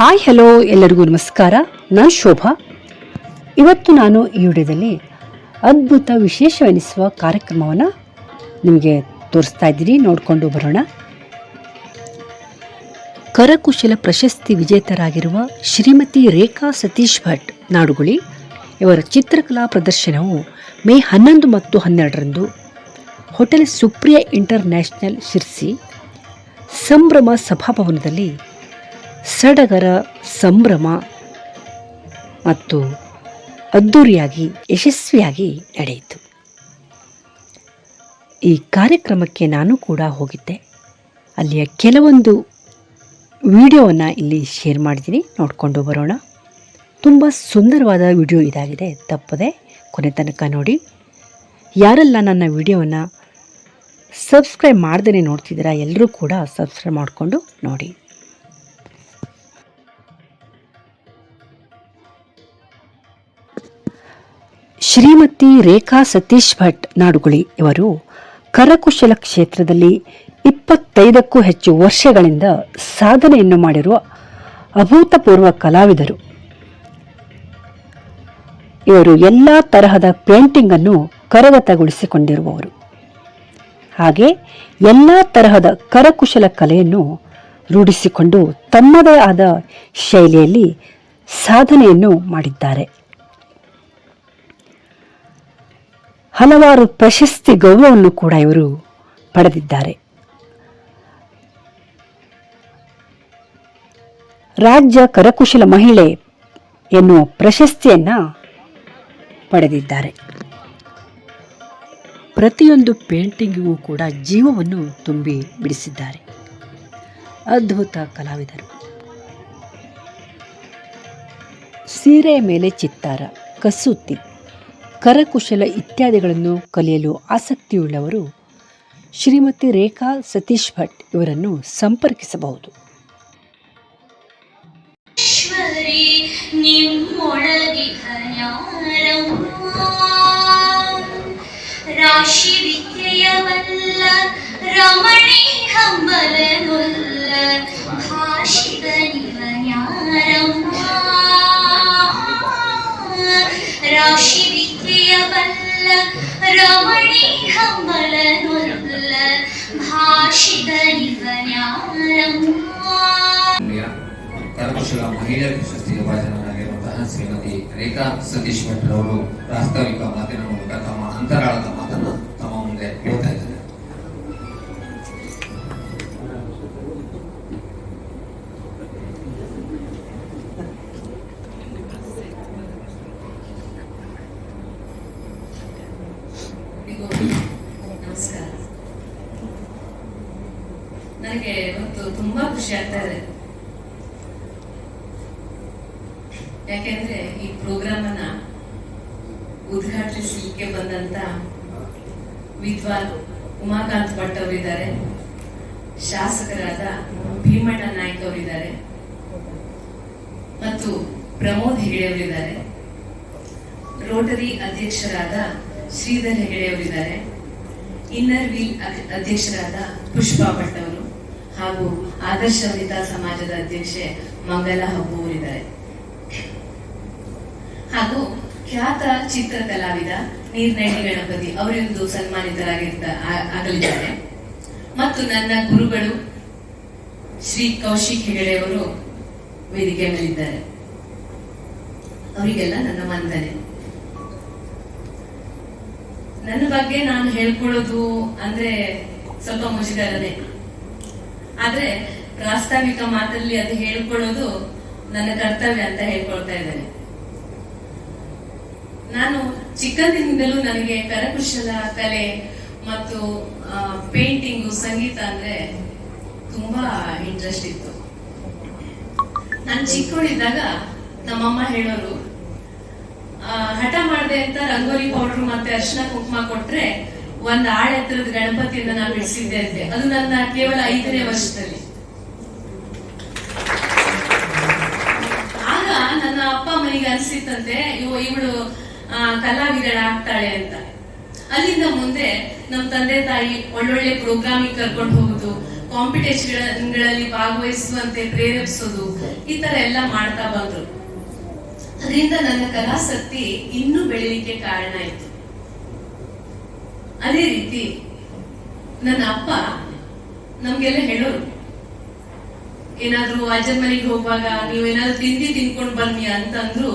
Hi, hello, ಎಲ್ಲರಿಗೂ ನಮಸ್ಕಾರ. ನಾನು ಶೋಭಾ. ಇವತ್ತು ನಾನು ಈ ವಿಡಿಯೋದಲ್ಲಿ ಅದ್ಭುತ ವಿಶೇಷವೆನಿಸುವ ಕಾರ್ಯಕ್ರಮವನ್ನು ನಿಮಗೆ ತೋರಿಸ್ತಾ ಇದ್ದೀನಿ. ನೋಡಿಕೊಂಡು ಬರೋಣ. ಕರಕುಶಲ ಪ್ರಶಸ್ತಿ ವಿಜೇತರಾಗಿರುವ ಶ್ರೀಮತಿ ರೇಖಾ ಸತೀಶ್ ಭಟ್ ನಾಡುಗುಳಿ, ಇವರ ಚಿತ್ರಕಲಾ ಪ್ರದರ್ಶನವು ಮೇ ಹನ್ನೊಂದು ಮತ್ತು ಹನ್ನೆರಡರಂದು ಹೋಟೆಲ್ ಸುಪ್ರಿಯಾ ಇಂಟರ್ನ್ಯಾಷನಲ್ ಶಿರ್ಸಿ ಸಂಭ್ರಮ ಸಭಾಭವನದಲ್ಲಿ ಸಡಗರ, ಸಂಭ್ರಮ ಮತ್ತು ಅದ್ಧೂರಿಯಾಗಿ ಯಶಸ್ವಿಯಾಗಿ ನಡೆಯಿತು. ಈ ಕಾರ್ಯಕ್ರಮಕ್ಕೆ ನಾನು ಕೂಡ ಹೋಗಿದ್ದೆ. ಅಲ್ಲಿಯ ಕೆಲವೊಂದು ವಿಡಿಯೋವನ್ನು ಇಲ್ಲಿ ಶೇರ್ ಮಾಡಿದ್ದೀನಿ. ನೋಡಿಕೊಂಡು ಬರೋಣ. ತುಂಬ ಸುಂದರವಾದ ವಿಡಿಯೋ ಇದಾಗಿದೆ. ತಪ್ಪದೆ ಕೊನೆ ತನಕ ನೋಡಿ. ಯಾರೆಲ್ಲ ನನ್ನ ವಿಡಿಯೋವನ್ನು ಸಬ್ಸ್ಕ್ರೈಬ್ ಮಾಡ್ದೇ ನೋಡ್ತಿದ್ದೀರಾ ಎಲ್ಲರೂ ಕೂಡ ಸಬ್ಸ್ಕ್ರೈಬ್ ಮಾಡಿಕೊಂಡು ನೋಡಿ. ಶ್ರೀಮತಿ ರೇಖಾ ಸತೀಶ್ ಭಟ್ ನಾಡುಗುಳಿ ಇವರು ಕರಕುಶಲ ಕ್ಷೇತ್ರದಲ್ಲಿ ಇಪ್ಪತ್ತೈದಕ್ಕೂ ಹೆಚ್ಚು ವರ್ಷಗಳಿಂದ ಸಾಧನೆಯನ್ನು ಮಾಡಿರುವ ಅಭೂತಪೂರ್ವ ಕಲಾವಿದರು. ಇವರು ಎಲ್ಲ ತರಹದ ಪೇಂಟಿಂಗ್ ಅನ್ನು ಕರಗತಗೊಳಿಸಿಕೊಂಡಿರುವವರು. ಹಾಗೆ ಎಲ್ಲ ತರಹದ ಕರಕುಶಲ ಕಲೆಯನ್ನು ರೂಢಿಸಿಕೊಂಡು ತಮ್ಮದೇ ಆದ ಶೈಲಿಯಲ್ಲಿ ಸಾಧನೆಯನ್ನು ಮಾಡಿದ್ದಾರೆ. ಹಲವಾರು ಪ್ರಶಸ್ತಿ ಗೌರವವನ್ನು ಕೂಡ ಇವರು ಪಡೆದಿದ್ದಾರೆ. ರಾಜ್ಯ ಕರಕುಶಲ ಮಹಿಳೆ ಎನ್ನುವ ಪ್ರಶಸ್ತಿಯನ್ನ ಪಡೆದಿದ್ದಾರೆ. ಪ್ರತಿಯೊಂದು ಪೇಂಟಿಂಗಿಗೂ ಕೂಡ ಜೀವವನ್ನು ತುಂಬಿ ಬಿಡಿಸಿದ್ದಾರೆ. ಅದ್ಭುತ ಕಲಾವಿದರು. ಸೀರೆ ಮೇಲೆ ಚಿತ್ತಾರ, ಕಸೂತಿ ಕರಕುಶಲ ಇತ್ಯಾದಿಗಳನ್ನು ಕಲಿಯಲು ಆಸಕ್ತಿಯುಳ್ಳವರು ಶ್ರೀಮತಿ ರೇಖಾ ಸತೀಶ್ ಭಟ್ ಇವರನ್ನು ಸಂಪರ್ಕಿಸಬಹುದು. ರಾಶಿ ವಿದ್ಯೆಯವಲ್ಲ, ರಮಣಿ ಹಂಬಲನುಲ್ಲ. ಭಾಷಿತ ನಿವ ಜ್ಞಾನಮ್ಮ. ರಾಶಿ ವಿದ್ಯೆಯವಲ್ಲ ರಮಣಿ ಹಂಬಲನುಲ್ಲ ಭಾಷಿತ ಕರಕುಶಲ ಮಹಿಳಾ ಪ್ರಶಸ್ತಿಗೆ ಭಾಜನರಾಗಿರುವಂತಹ ಶ್ರೀಮತಿ ರೇಖಾ ಸತೀಶ್ ಭಟ್ ಅವರು ಪ್ರಾಸ್ತಾವಿಕ ಮಾತಿನ ಮೂಲಕ ತಮ್ಮ ಅಂತರಾಳದ ಯಾಕೆಂದ್ರೆ ಈ ಪ್ರೋಗ್ರಾಮ್ ಅನ್ನ ಉದ್ಘಾಟಿಸಲಿಕ್ಕೆ ಬಂದಂತ ವಿದ್ವಾನ್ ಉಮಾಕಾಂತ್ ಭಟ್ ಅವರಿದ್ದಾರೆ. ಶಾಸಕರಾದ ಭೀಮಣ್ಣ ನಾಯ್ಕ ಅವರಿದ್ದಾರೆ. ಮತ್ತು ಪ್ರಮೋದ್ ಹೆಗಡೆ ಅವರಿದ್ದಾರೆ. ರೋಟರಿ ಅಧ್ಯಕ್ಷರಾದ ಶ್ರೀಧರ್ ಹೆಗಡೆ ಅವರಿದ್ದಾರೆ. ಇನ್ನರ್ ವೀಲ್ ಅಧ್ಯಕ್ಷರಾದ ಪುಷ್ಪಾ ಭಟ್ ಅವರು ಹಾಗೂ ಆದರ್ಶ ಸಮಾಜದ ಅಧ್ಯಕ್ಷೆ ಮಂಗಲ ಹಬ್ಬು ಅವರಿದ್ದಾರೆ. ಹಾಗೂ ಖ್ಯಾತ ಚಿತ್ರ ಕಲಾವಿದ ನೀರ್ನಳ್ಳಿ ಗಣಪತಿ ಅವರಿಂದು ಸನ್ಮಾನಿತರಾಗಿರ್ತ ಆಗಲಿದ್ದಾರೆ. ಮತ್ತು ನನ್ನ ಗುರುಗಳು ಶ್ರೀ ಕೌಶಿಕ್ ಹೆಗಡೆ ಅವರು ವೇದಿಕೆ ಮೇಲಿದ್ದಾರೆ ಅವರಿಗೆಲ್ಲ ನನ್ನ ವಂದನೆ. ನನ್ನ ಬಗ್ಗೆ ನಾನು ಹೇಳ್ಕೊಳ್ಳೋದು ಅಂದ್ರೆ ಸ್ವಲ್ಪ ಮುಜುಗರನೇ. ಆದ್ರೆ ಪ್ರಾಸ್ತಾವಿಕ ಮಾತಲ್ಲಿ ಅದು ಹೇಳ್ಕೊಳ್ಳೋದು ನನ್ನ ಕರ್ತವ್ಯ ಅಂತ ಹೇಳ್ಕೊಳ್ತಾ ಇದ್ದೇನೆ. ನಾನು ಚಿಕ್ಕಂದಿನಿಂದಲೂ ನನಗೆ ಕರಕುಶಲ ಕಲೆ ಮತ್ತು ಪೇಂಟಿಂಗು ಸಂಗೀತ ಅಂದ್ರೆ ತುಂಬಾ ಇಂಟ್ರೆಸ್ಟ್ ಇತ್ತು. ನಾನು ಚಿಕ್ಕವಳಿದ್ದಾಗ ನಮ್ಮಮ್ಮ ಹೇಳೋರು ಹಠ ಮಾಡಿದೆ ಅಂತ ರಂಗೋಲಿ ಪೌಡರ್ ಮತ್ತೆ ಅರ್ಶಿನ ಕುಂಕುಮ ಕೊಟ್ರೆ ಒಂದ್ ಆಳ ಎತ್ತರದ ಗಣಪತಿಯನ್ನ ನಾನು ಬಿಡಿಸಿದ್ದೆ ಅಂತೆ. ಅದು ನನ್ನ ಕೇವಲ ಐದನೇ ವರ್ಷದಲ್ಲಿ. ಆಗ ನನ್ನ ಅಪ್ಪ ಅಮ್ಮನಿಗೆ ಅನ್ಸಿತ್ತಂತೆ ಇವ ಇವಳು ಕಲಾವಿದಳಾಗ್ತಾಳೆ ಅಂತ. ಅಲ್ಲಿಂದ ಮುಂದೆ ನಮ್ಮ ತಂದೆ ತಾಯಿ ಒಳ್ಳೊಳ್ಳೆ ಪ್ರೋಗ್ರಾಮಿಗೆ ಕರ್ಕೊಂಡು ಹೋಗುದು, ಕಾಂಪಿಟೇಷನ್ಗಳಲ್ಲಿ ಭಾಗವಹಿಸುವಂತೆ ಪ್ರೇರೇಪಿಸೋದು, ಈ ತರ ಎಲ್ಲ ಮಾಡ್ತಾ ಬಂದ್ರು. ಅದರಿಂದ ನನ್ನ ಕಲಾಸಕ್ತಿ ಇನ್ನೂ ಬೆಳೀಲಿಕ್ಕೆ ಕಾರಣ ಆಯ್ತು ಅದೇ ರೀತಿ ನನ್ನ ಅಪ್ಪ ನಮ್ಗೆಲ್ಲ ಹೇಳೋರು, ಏನಾದ್ರೂ ಅಜ್ಜನ ಮನೆಗೆ ಹೋಗುವಾಗ ನೀವು ಏನಾದ್ರೂ ತಿಂಡಿ ತಿನ್ಕೊಂಡು ಬನ್ನಿ ಅಂತಂದ್ರು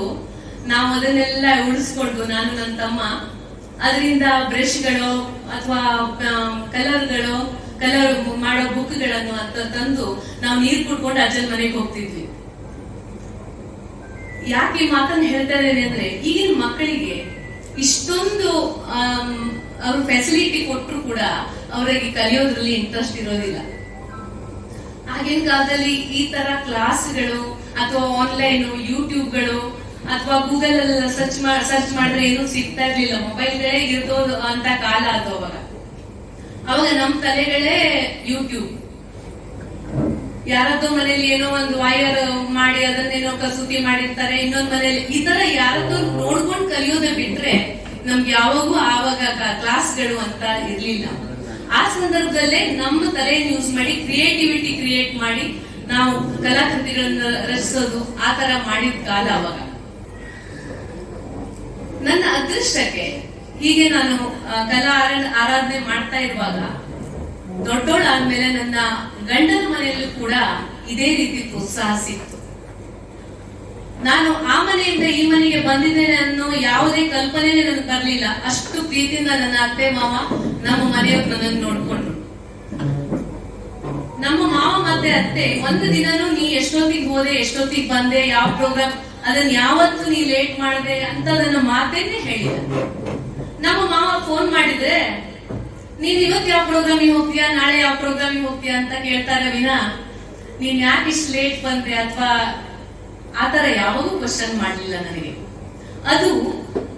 ನಾವು ಅದನ್ನೆಲ್ಲ ಉಳಿಸ್ಕೊಂಡು ನಾನು ನನ್ನ ತಮ್ಮ. ಅದರಿಂದ ಬ್ರಷ್ಗಳು ಅಥವಾ ಕಲರ್ಗಳು, ಕಲರ್ ಮಾಡೋ ಬುಕ್ಗಳನ್ನು ಅಂತ, ತಂದು ನಾವು ನೀರು ಕುಡ್ಕೊಂಡು ಅಜ್ಜನ ಮನೆಗೆ ಹೋಗ್ತಿದ್ವಿ. ಯಾಕೆ ಈ ಮಾತನ್ನ ಹೇಳ್ತಾ ಇದ್ದೇನೆ ಅಂದ್ರೆ, ಈಗಿನ ಮಕ್ಕಳಿಗೆ ಇಷ್ಟೊಂದು ಅವ್ರ ಫೆಸಿಲಿಟಿ ಕೊಟ್ಟರು ಕೂಡ ಅವರಿಗೆ ಕಲಿಯೋದ್ರಲ್ಲಿ ಇಂಟ್ರೆಸ್ಟ್ ಇರೋದಿಲ್ಲ. ಆಗಿನ ಕಾಲದಲ್ಲಿ ಈ ತರ ಕ್ಲಾಸ್ಗಳು ಅಥವಾ ಆನ್ಲೈನ್ ಯೂಟ್ಯೂಬ್ಗಳು ಅಥವಾ ಗೂಗಲ್ ಅಲ್ಲಿ ಸರ್ಚ್ ಸರ್ಚ್ ಮಾಡಿದ್ರೆ ಏನು ಸಿಗ್ತಾ ಇರ್ಲಿಲ್ಲ. ಮೊಬೈಲ್ ಇರ್ಬೋದು ಅಂತ ಕಾಲ ಅದು ಅವಾಗ. ಅವಾಗ ನಮ್ ತಲೆಗಳೇ ಯೂಟ್ಯೂಬ್ ಯಾರದ್ದೋ ಮನೇಲಿ ಏನೋ ಒಂದು ವಾಯರ್ ಮಾಡಿ ಅದನ್ನೇನೋ ಕಸೂತಿ ಮಾಡಿರ್ತಾರೆ, ಇನ್ನೊಂದ್ ಮನೇಲಿ ಈ ತರ ಯಾರದ್ದೋ ನೋಡ್ಕೊಂಡು ಕಲಿಯೋದೆ ಬಿಟ್ರೆ ನಮ್ಗೆ ಯಾವಾಗೂ ಆವಾಗ ಕ್ಲಾಸ್ಗಳು ಅಂತ ಇರ್ಲಿಲ್ಲ. ಆ ಸಂದರ್ಭದಲ್ಲೇ ನಮ್ಮ ತಲೆಯನ್ನು ಯೂಸ್ ಮಾಡಿ ಕ್ರಿಯೇಟಿವಿಟಿ ಕ್ರಿಯೇಟ್ ಮಾಡಿ ನಾವು ಕಲಾಕೃತಿಗಳನ್ನ ರಚಿಸೋದು ಆ ತರ ಮಾಡಿದ ಕಾಲ ಅವಾಗ. ಅದೃಷ್ಟಕ್ಕೆ ಹೀಗೆ ನಾನು ಕಲಾ ಆರ- ಆರಾಧನೆ ಮಾಡ್ತಾ ಇರುವಾಗ ದೊಡ್ಡೋಳಾದ್ಮೇಲೆ ನನ್ನ ಗಂಡನ ಮನೆಯಲ್ಲೂ ಕೂಡ ಇದೇ ರೀತಿ ಪ್ರೋತ್ಸಾಹ ಸಿಕ್ತು. ನಾನು ಆ ಮನೆಯಿಂದ ಈ ಮನೆಗೆ ಬಂದಿದ್ದೇನೆ ಅನ್ನೋ ಯಾವುದೇ ಕಲ್ಪನೆ ನನಗೆ ಬರಲಿಲ್ಲ. ಅಷ್ಟು ಪ್ರೀತಿಯಿಂದ ನನ್ನ ಅತ್ತೆ, ಮಾವ ನಮ್ಮ ಮನೆಯವ್ರು ನನ್ನನ್ನು ನೋಡ್ಕೊಂಡ್ರು. ನಮ್ಮ ಮಾವ ಮತ್ತೆ ಅತ್ತೆ ಒಂದು ದಿನನೂ ನೀ ಎಷ್ಟೊತ್ತಿಗೆ ಹೋದೆ, ಎಷ್ಟೊತ್ತಿಗೆ ಬಂದೆ, ಯಾವ ಪ್ರೋಗ್ರಾಮ್ ಅದನ್ನ ಯಾವತ್ತು ನೀ ಲೇಟ್ ಮಾಡಿದೆ ಅಂತ ನನ್ನ ಮಾತೇನೆ ಹೇಳಿದ ನಮ್ಮ ಮಾವ ಫೋನ್ ಮಾಡಿದ್ರೆ, ನೀನ್ ಇವತ್ ಯಾವ ಪ್ರೋಗ್ರಾಮಿಗೆ ಹೋಗ್ತೀಯಾ? ನಾಳೆ ಯಾವ ಪ್ರೋಗ್ರಾಮ್ ಹೋಗ್ತೀಯಾ? ಅಂತ ಕೇಳ್ತಾರೆ ವಿನಾ. ನೀನ್ ಯಾಕೆ ಇಷ್ಟು ಲೇಟ್ ಬಂದೆ ಅಥವಾ ಆತರ ಯಾವಾಗೂ ಕ್ವಶನ್ ಮಾಡಲಿಲ್ಲ ನನಗೆ. ಅದು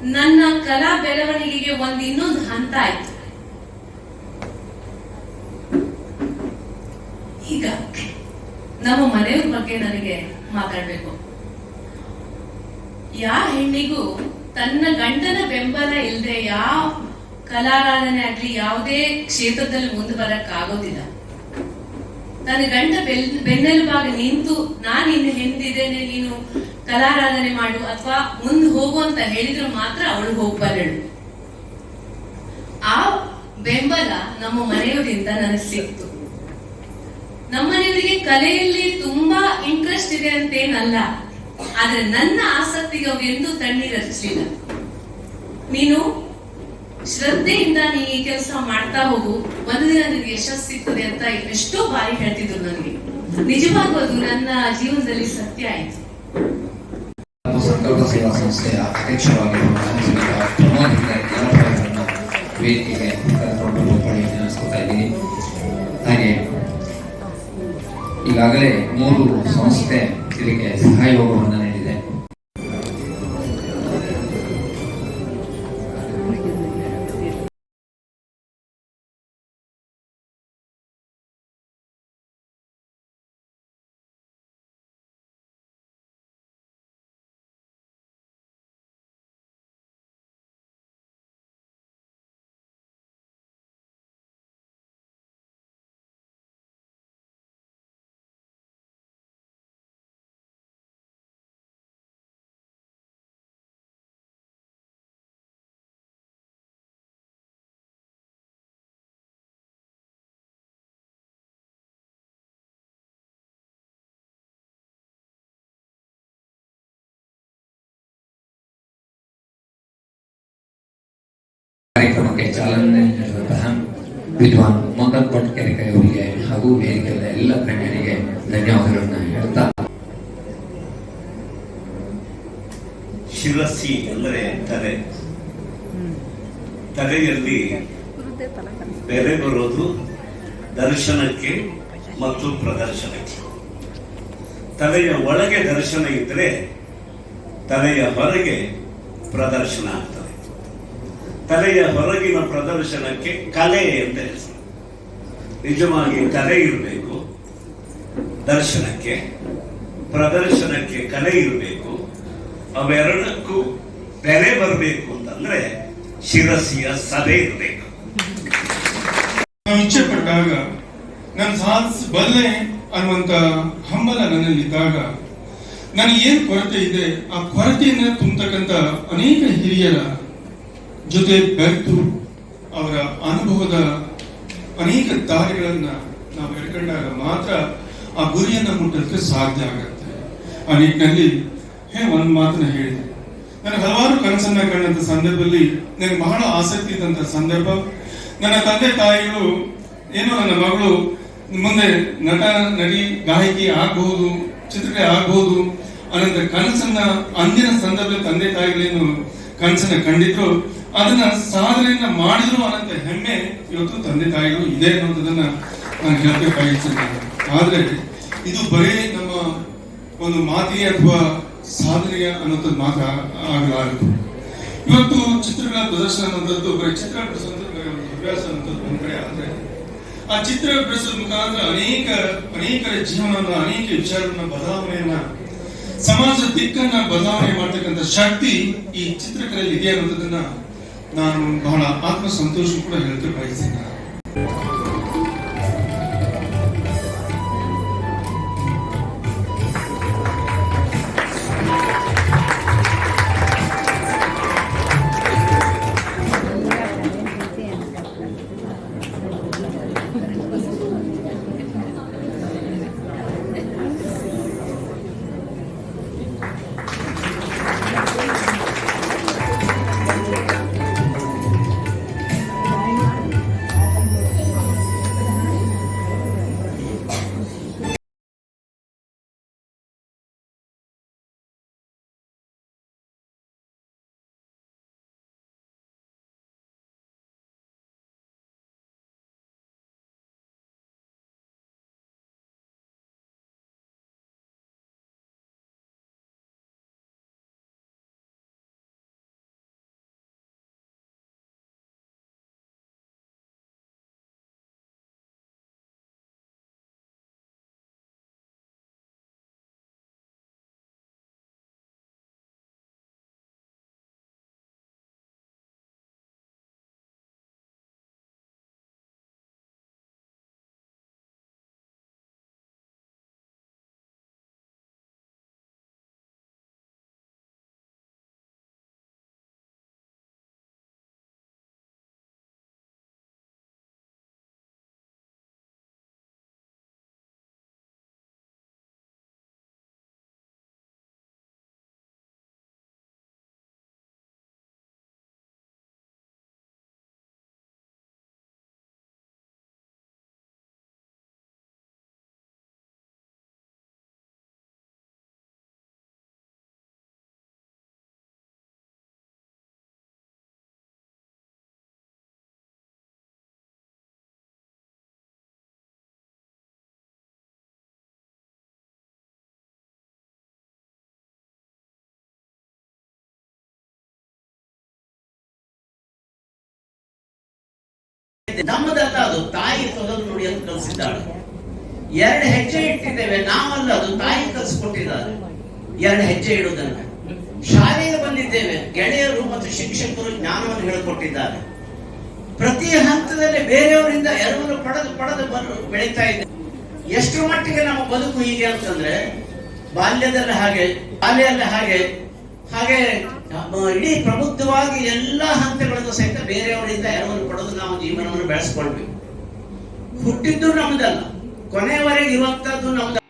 ನನ್ನ ಕಲಾ ಬೆಳವಣಿಗೆಗೆ ಒಂದು ಇನ್ನೊಂದು ಹಂತ ಆಯ್ತು. ಈಗ ನಮ್ಮ ಮನೆಯವ್ರ ಬಗ್ಗೆ ನನಗೆ ಮಾತಾಡ್ಬೇಕು. ಯಾವ ಹೆಣ್ಣಿಗೂ ತನ್ನ ಗಂಡನ ಬೆಂಬಲ ಇಲ್ಲದೆ ಯಾವ ಕಲಾರಾಧನೆ ಆಗ್ಲಿ ಯಾವುದೇ ಕ್ಷೇತ್ರದಲ್ಲಿ ಮುಂದೆ ಬರಕ್ ಆಗೋದಿಲ್ಲ ತನ್ನ ಗಂಡ ಬೆಲ್, ಬೆನ್ನೆಲುಬಾಗಿ ನಿಂತು, ನಾನು ಇನ್ನು ಹೆಂದಿದ್ದೇನೆ, ನೀನು ಕಲಾರಾಧನೆ ಮಾಡು ಅಥವಾ ಮುಂದೆ ಹೋಗು ಅಂತ ಹೇಳಿದ್ರು ಮಾತ್ರ ಅವಳು ಹೋಗ್ಬಾರಳು. ಆ ಬೆಂಬಲ ನಮ್ಮ ಮನೆಯವರಿಂದ ನನಗೆ ಸಿಕ್ತು. ನಮ್ಮನೆಯವರಿಗೆ ಕಲೆಯಲ್ಲಿ ತುಂಬಾ ಇಂಟ್ರೆಸ್ಟ್ ಇದೆ ಅಂತೇನಲ್ಲ ಆದ್ರೆ ನನ್ನ ಆಸಕ್ತಿಗೆ ಅವ್ ಎಂದೂ ತಣ್ಣೀರ್ ಹಚ್ಚಲಿಲ್ಲ ನೀನು ಶ್ರದ್ಧೆಯಿಂದ ನೀ ಈ ಕೆಲಸ ಮಾಡ್ತಾ ಹೋಗು, ಒಂದು ದಿನ ನಿನಗೆ ಯಶಸ್ಸು ಸಿಗ್ತದೆ ಅಂತ ಎಷ್ಟೋ ಬಾರಿ ಹೇಳ್ತಿದ್ರು ನನಗೆ ನಿಜವಾಗೂ ಅದು ನನ್ನ ಜೀವನದಲ್ಲಿ ಸತ್ಯ ಆಯ್ತು. ಸಂಕಲ್ಪ ಸೇವಾ ಸಂಸ್ಥೆಯ ಈಗಾಗಲೇ ಮೂರು ಸಂಸ್ಥೆ 繰り返す。はい、ಕಾರ್ಯಕ್ರಮಕ್ಕೆ ಚಾಲನೆ ನೀಡಿರುವಂತಹ ವಿದ್ವಾನ್ ಮೋಹನ್ ಕೊಟ್ಕೆರೆಕೆ ಅವರಿಗೆ ಹಾಗೂ ವೇದಿಕೆಯ ಎಲ್ಲ ಗಣ್ಯರಿಗೆ ಧನ್ಯವಾದಗಳನ್ನ ಹೇಳ್ತಾ ಶಿರಸಿ ಅಂದರೆ ತಲೆ ತಲೆಯಲ್ಲಿ ಬೆಲೆ ಬರೋದು ದರ್ಶನಕ್ಕೆ ಮತ್ತು ಪ್ರದರ್ಶನಕ್ಕೆ ತಲೆಯ ಒಳಗೆ ದರ್ಶನ ಇದ್ದರೆ ತಲೆಯ ಹೊರಗೆ ಪ್ರದರ್ಶನ ಆಗ್ತದೆ ತಲೆಯ ಹೊರಗಿನ ಪ್ರದರ್ಶನಕ್ಕೆ ಕಲೆ ಅಂತ ಹೆಸರು? ನಿಜವಾಗಿ ಕಲೆ ಇರಬೇಕು, ದರ್ಶನಕ್ಕೆ, ಪ್ರದರ್ಶನಕ್ಕೆ ಕಲೆ ಇರಬೇಕು, ಅವೆರಡಕ್ಕೂ ಬೆಲೆ ಬರಬೇಕು ಅಂತಂದ್ರೆ ಶಿರಸಿಯ ಸಭೆ ಇರಬೇಕು. ಇಚ್ಛೆ ಪಟ್ಟಾಗ ನಾನು ಸಾಧಿಸಬಲ್ಲೆ ಅನ್ನುವಂತ ಹಂಬಲ ನನ್ನಲ್ಲಿದ್ದಾಗ ನನಗೆ ಏನು ಕೊರತೆ ಇದೆ, ಆ ಕೊರತೆಯನ್ನು ತುಂಬತಕ್ಕಂತ ಅನೇಕ ಹಿರಿಯರ ಜೊತೆ ಬೆರೆತು ಅವರ ಅನುಭವದ ಅನೇಕ ದಾರಿಗಳನ್ನ ನಾವು ಎಡ್ಕೊಂಡಾಗ ಮಾತ್ರ ಆ ಗುರಿಯನ್ನು ಮುಟ್ಟಲಿಕ್ಕೆ ಸಾಧ್ಯ ಆಗತ್ತೆ. ಆ ನಿಟ್ಟಿನಲ್ಲಿ ಹೇ, ಒಂದು ಮಾತನ್ನ ಹೇಳಿದೆ ನನಗೆ ಹಲವಾರು ಕನಸನ್ನ ಕಂಡಂತ ಸಂದರ್ಭದಲ್ಲಿ ನನಗೆ ಬಹಳ ಆಸಕ್ತಿ ಇದ್ದಂತ ಸಂದರ್ಭ. ನನ್ನ ತಂದೆ ತಾಯಿಗಳು, ಏನೋ ನನ್ನ ಮಗಳು ಮುಂದೆ ನಟ, ನಟಿ, ಗಾಯಕಿ ಆಗಬಹುದು, ಚಿತ್ರಕಲೆ ಆಗಬಹುದು ಅನ್ನೋಂಥ ಕನಸನ್ನ, ಅಂದಿನ ಸಂದರ್ಭದಲ್ಲಿ ತಂದೆ ತಾಯಿಗಳೇನು ಕನಸನ್ನ ಕಂಡಿದ್ರು ಅದನ್ನ ಸಾಧನೆಯನ್ನ ಮಾಡಿದ್ರು ಅನ್ನೋಂಥ ಹೆಮ್ಮೆ ಇವತ್ತು ತಂದೆ ತಾಯಿಗಳು ಇದೆ ಅನ್ನೋದನ್ನ ನಾನು ಹೇಳಕ್ಕೆ ಬಯಸ್ತೇನೆ ಆದ್ರೆ ಇದು ಬರೀ ನಮ್ಮ ಒಂದು ಮಾತಿಗೆ ಅಥವಾ ಸಾಧನೆಗೆ ಅನ್ನೋದ್ ಮಾತ್ರ ಆಗಲಾರದು. ಇವತ್ತು ಚಿತ್ರಗಳ ಪ್ರದರ್ಶನ ಅನ್ನೋದು ಬರೀ ಚಿತ್ರ ಅಭ್ಯಾಸ ಅನ್ನೋದು ಒಂದ್ ಕಡೆ ಆದ್ರೆ, ಆ ಚಿತ್ರ ಬಿಡಿಸೋದ್ ಮುಖಾಂತರ ಅನೇಕ, ಅನೇಕರ ಜೀವನವನ್ನ, ಅನೇಕ ವಿಚಾರಗಳನ್ನ ಬದಲಾವಣೆಯನ್ನ, ಸಮಾಜದ ದಿಕ್ಕನ್ನ ಬದಲಾವಣೆ ಮಾಡ್ತಕ್ಕಂಥ ಶಕ್ತಿ ಈ ಚಿತ್ರಕಲೆಯಲ್ಲಿ ಇದೆ ಅನ್ನೋದನ್ನ ನಾನು ಬಹಳ ಆತ್ಮ ಸಂತೋಷ ಕೂಡ ಹೇಳ್ತಾ ಬಯಸ್ತೇನೆ ನಮ್ಮದಲ್ಲ ಅದು, ತಾಯಿ ತೊದಲು ಅಂತ ಕಲಿಸಿದ್ದಾಳೆ. ಎರಡು ಹೆಜ್ಜೆ ಇಟ್ಟಿದ್ದೇವೆ, ನಾವಲ್ಲ ಅದು, ತಾಯಿ ಕಲಿಸ್ಕೊಟ್ಟಿದ್ದಾರೆ. ಎರಡು ಹೆಜ್ಜೆ ಇಡುವುದನ್ನ. ಶಾಲೆಗೆ ಬಂದಿದ್ದೇವೆ, ಗೆಳೆಯರು ಮತ್ತು ಶಿಕ್ಷಕರು ಜ್ಞಾನವನ್ನು ಹೇಳಿಕೊಟ್ಟಿದ್ದಾರೆ. ಪ್ರತಿ ಹಂತದಲ್ಲಿ ಬೇರೆಯವರಿಂದ ಎರವಲು ಪಡೆದು ಪಡೆದು ಬಂದು ಬೆಳೀತಾ ಇದೆ. ಎಷ್ಟು ಮಟ್ಟಿಗೆ ನಮ್ಮ ಬದುಕು ಹೀಗೆ ಅಂತಂದ್ರೆ, ಬಾಲ್ಯದಲ್ಲಿ ಹಾಗೆ ಬಾಲ್ಯದಲ್ಲಿ ಹಾಗೆ ಹಾಗೆ ಇಡೀ ಪ್ರಬುದ್ಧವಾಗಿ ಎಲ್ಲಾ ಹಂತಗಳನ್ನು ಸಹಿತ ಬೇರೆಯವರಿಂದ ಎರವನ್ನು ಪಡೆದು ನಾವು ಜೀವನವನ್ನು ಬೆಳೆಸ್ಕೊಳ್ಬೇಕು. ಹುಟ್ಟಿದ್ದು ನಮ್ದಲ್ಲ. ಕೊನೆಯವರೆಗೆ ಇರುವಂತದ್ದು ನಮ್ದು.